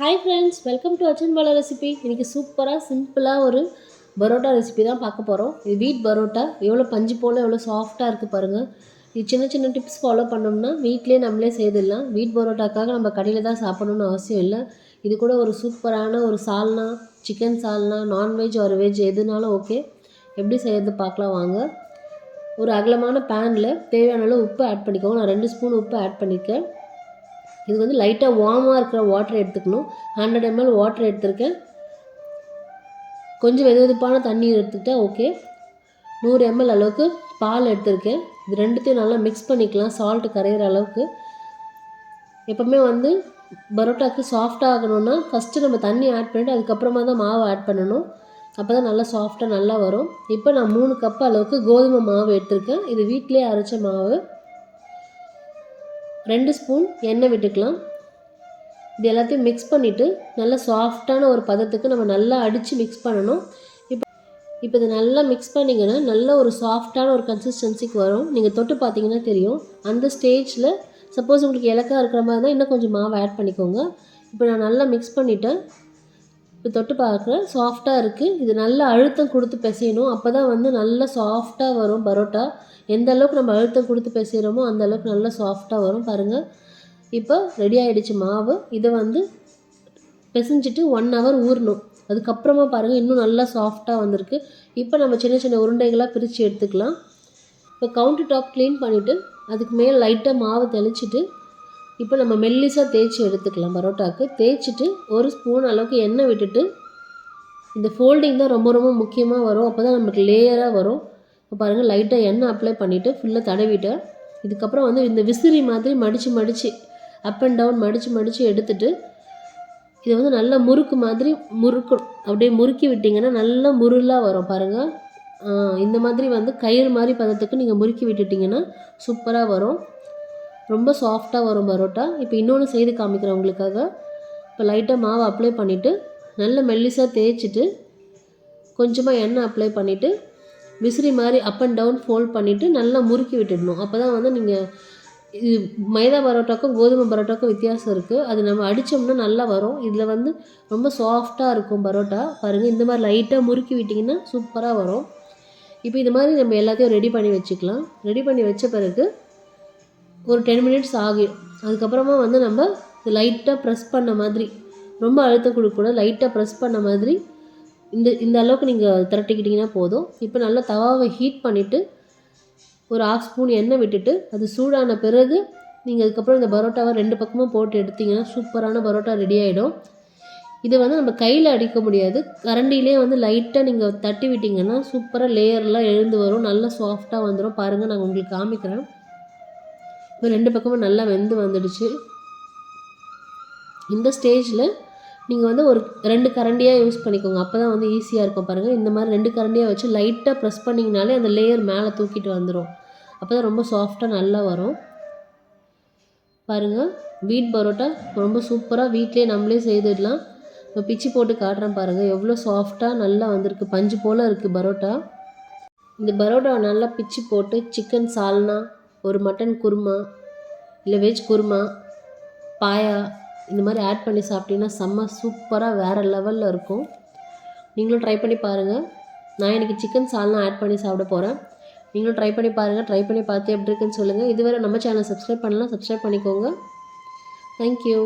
Hi friends welcome to Achan Bala recipe இன்றைக்கி சூப்பராக சிம்பிளாக ஒரு பரோட்டா ரெசிபி தான் பார்க்க போகிறோம் இது வீட் பரோட்டா. எவ்வளோ பஞ்சு போல் எவ்வளோ சாஃப்டாக இருக்குது பாருங்கள் இது சின்ன சின்ன டிப்ஸ் ஃபாலோ பண்ணோம்னா வீட்டிலே நம்மளே செய்திடலாம். வீட் பரோட்டாக்காக நம்ம கடையில் தான் சாப்பிடணும்னு அவசியம் இல்லை. இது கூட ஒரு சூப்பரான ஒரு சால்னா சிக்கன் சால்னா நான்வெஜ் ஒரு வெஜ் எதுனாலும் ஓகே எப்படி செய்யறது பார்க்கலாம் வாங்க. ஒரு அகலமான பேனில் தேவையான அளவு உப்பு ஆட் பண்ணிக்கோங்க. நான் ரெண்டு ஸ்பூன் உப்பு ஆட் பண்ணியிருக்கேன் இது வந்து லைட்டாக வார்மாக இருக்கிற வாட்டர் எடுத்துக்கணும். ஹண்ட்ரட் எம்எல் வாட்டர் எடுத்திருக்கேன். கொஞ்சம் வெது வெதுப்பான தண்ணி எடுத்துக்கிட்டால் ஓகே நூறு எம்எல் அளவுக்கு பால் எடுத்திருக்கேன். இது ரெண்டுத்தையும் நல்லா மிக்ஸ் பண்ணிக்கலாம். சால்ட்டு கரையிற அளவுக்கு. எப்போவுமே வந்து பரோட்டாக்கு சாஃப்டாக ஆகணும்னா ஃபஸ்ட்டு நம்ம தண்ணி ஆட் பண்ணிவிட்டு அதுக்கப்புறமா தான் மாவு ஆட் பண்ணணும். அப்போ தான் நல்லா சாஃப்டாக நல்லா வரும். இப்போ நான் மூணு கப் அளவுக்கு கோதுமை மாவு எடுத்திருக்கேன். இது வீட்டிலே அரைச்ச மாவு. ரெண்டு ஸ்பூன் எண்ணெய் விட்டுக்கலாம். இது எல்லாத்தையும் மிக்ஸ் பண்ணிவிட்டு நல்லா சாஃப்டான ஒரு பதத்துக்கு நம்ம நல்லா அடித்து மிக்ஸ் பண்ணணும். இப்போ இப்போ இதை நல்லா மிக்ஸ் பண்ணிங்கன்னா நல்ல ஒரு சாஃப்டான ஒரு கன்சிஸ்டன்சிக்கு வரும். நீங்கள் தொட்டு பார்த்தீங்கன்னா தெரியும். அந்த ஸ்டேஜில் சப்போஸ் உங்களுக்கு இலக்கா இருக்கிற மாதிரி தான் இன்னும் கொஞ்சம் மாவு ஆட் பண்ணிக்கோங்க. இப்போ நான் நல்லா மிக்ஸ் பண்ணிவிட்டேன் இப்போ தொட்டு பார்க்குறேன் சாஃப்டாக இருக்குது இது நல்லா அழுத்தம் கொடுத்து பிசையணும் அப்போ தான் வந்து நல்லா சாஃப்டாக வரும் பரோட்டா. எந்த அளவுக்கு நம்ம அழுத்தம் கொடுத்து பிசைகிறோமோ அந்த அளவுக்கு நல்லா சாஃப்டாக வரும் பாருங்கள் இப்போ ரெடி ஆகிடுச்சு மாவு. இதை வந்து பிசைஞ்சிட்டு ஒன் ஹவர் ஊறணும். அதுக்கப்புறமா பாருங்கள் இன்னும் நல்லா சாஃப்டாக வந்திருக்கு. இப்போ நம்ம சின்ன சின்ன உருண்டைகளாக பிரித்து எடுத்துக்கலாம். இப்போ கவுண்டர் டாப் க்ளீன் பண்ணிவிட்டு அதுக்கு மேலே லைட்டாக மாவு தெளிச்சிட்டு இப்போ நம்ம மெல்லிசாக தேய்ச்சி எடுத்துக்கலாம் பரோட்டாவுக்கு தேய்ச்சிட்டு ஒரு ஸ்பூன் அளவுக்கு எண்ணெய் விட்டுட்டு இந்த ஃபோல்டிங் தான் ரொம்ப ரொம்ப முக்கியமாக வரும். அப்போ தான் நமக்கு லேயராக வரும். இப்போ பாருங்கள் லைட்டாக எண்ணெய் அப்ளை பண்ணிவிட்டு ஃபுல்லாக தடவிட்டேன் இதுக்கப்புறம் வந்து இந்த விசிறி மாதிரி மடித்து மடித்து அப் அண்ட் டவுன் மடித்து மடித்து எடுத்துட்டு இதை வந்து நல்லா முறுக்கு மாதிரி முறுக்கணும். அப்படியே முறுக்கி விட்டிங்கன்னா நல்லா முருளாக வரும் பாருங்கள் இந்த மாதிரி வந்து கயிறு மாதிரி பதத்துக்கு நீங்கள் முறுக்கி விட்டுட்டிங்கன்னா சூப்பராக வரும். ரொம்ப சாஃப்டாக வரும் பரோட்டா. இப்போ இன்னொன்று செய்து காமிக்கிறேன் உங்களுக்காக இப்போ லைட்டாக மாவு அப்ளை பண்ணிவிட்டு நல்ல மெல்லிசாக தேய்ச்சிட்டு கொஞ்சமாக எண்ணெய் அப்ளை பண்ணிவிட்டு விசிறி மாதிரி அப் அண்ட் டவுன் ஃபோல்ட் பண்ணிவிட்டு நல்லா முறுக்கி விட்டுடணும். அப்போ தான் வந்து நீங்கள் இது மைதா பரோட்டாக்கும் கோதுமை பரோட்டாக்கும் வித்தியாசம் இருக்குது அது நம்ம அடித்தோம்னா நல்லா வரும். இதில் வந்து ரொம்ப சாஃப்டாக இருக்கும் பரோட்டா. பாருங்கள் இந்த மாதிரி லைட்டாக முறுக்கி விட்டிங்கன்னா சூப்பராக வரும். இப்போ இது மாதிரி நம்ம எல்லாத்தையும் ரெடி பண்ணி வச்சுக்கலாம். ரெடி பண்ணி வச்ச பிறகு ஒரு டென் மினிட்ஸ் ஆகும் அதுக்கப்புறமா வந்து நம்ம லைட்டாக ப்ரெஸ் பண்ண மாதிரி ரொம்ப அழுத்தம் கொடுக்கக்கூடாது. லைட்டாக ப்ரெஸ் பண்ண மாதிரி இந்த இந்த அளவுக்கு நீங்கள் திரட்டிக்கிட்டிங்கன்னா போதும். இப்போ நல்லா தவாவை ஹீட் பண்ணிவிட்டு ஒரு ஆஃப் ஸ்பூன் எண்ணெய் விட்டுட்டு அது சூடான பிறகு நீங்கள் அதுக்கப்புறம் இந்த பரோட்டாவை ரெண்டு பக்கமும் போட்டு எடுத்திங்கன்னா சூப்பரான பரோட்டா ரெடி ஆகிடும் இதை வந்து நம்ம கையில் அடிக்க முடியாது. கரண்டிலே வந்து லைட்டாக நீங்கள் தட்டி விட்டிங்கன்னா சூப்பராக லேயர்லாம் எழுந்து வரும். நல்லா சாஃப்டாக வந்துடும் பாருங்கள் நான் உங்களுக்கு காமிக்கிறேன். இப்போ ரெண்டு பக்கமும் நல்லா வெந்து வந்துடுச்சு. இந்த ஸ்டேஜில் நீங்கள் வந்து ஒரு ரெண்டு கரண்டியாக யூஸ் பண்ணிக்கோங்க. அப்போ தான் வந்து ஈஸியாக இருக்கும் பாருங்கள் இந்த மாதிரி ரெண்டு கரண்டியாக வச்சு லைட்டாக ப்ரெஸ் பண்ணிங்கனாலே அந்த லேயர் மேலே தூக்கிட்டு வந்துடும் அப்போ தான் ரொம்ப சாஃப்டாக நல்லா வரும். பாருங்கள் வீட் பரோட்டா ரொம்ப சூப்பராக வீட்லேயே நம்மளே செய்துடலாம். இப்போ பிச்சு போட்டு காட்டுறேன் பாருங்கள் எவ்வளோ சாஃப்டாக நல்லா வந்திருக்கு. பஞ்சு போல் இருக்குது பரோட்டா. இந்த பரோட்டாவை நல்லா பிச்சு போட்டு சிக்கன் சால்னா ஒரு மட்டன் குருமா இல்லை வெஜ் குருமா பாயா இந்த மாதிரி ஆட் பண்ணி சாப்பிட்டீங்கன்னா செம்ம சூப்பராக வேறு லெவலில் இருக்கும். நீங்களும் ட்ரை பண்ணி பாருங்கள் நான் இன்றைக்கி சிக்கன் சால்னா ஆட் பண்ணி சாப்பிட போகிறேன் நீங்களும் ட்ரை பண்ணி பாருங்கள் ட்ரை பண்ணி பார்த்து எப்படி இருக்குன்னு சொல்லுங்கள் இதுவரை நம்ம சேனல் சப்ஸ்கிரைப் பண்ணலாம் சப்ஸ்கிரைப் பண்ணிக்கோங்க. Thank you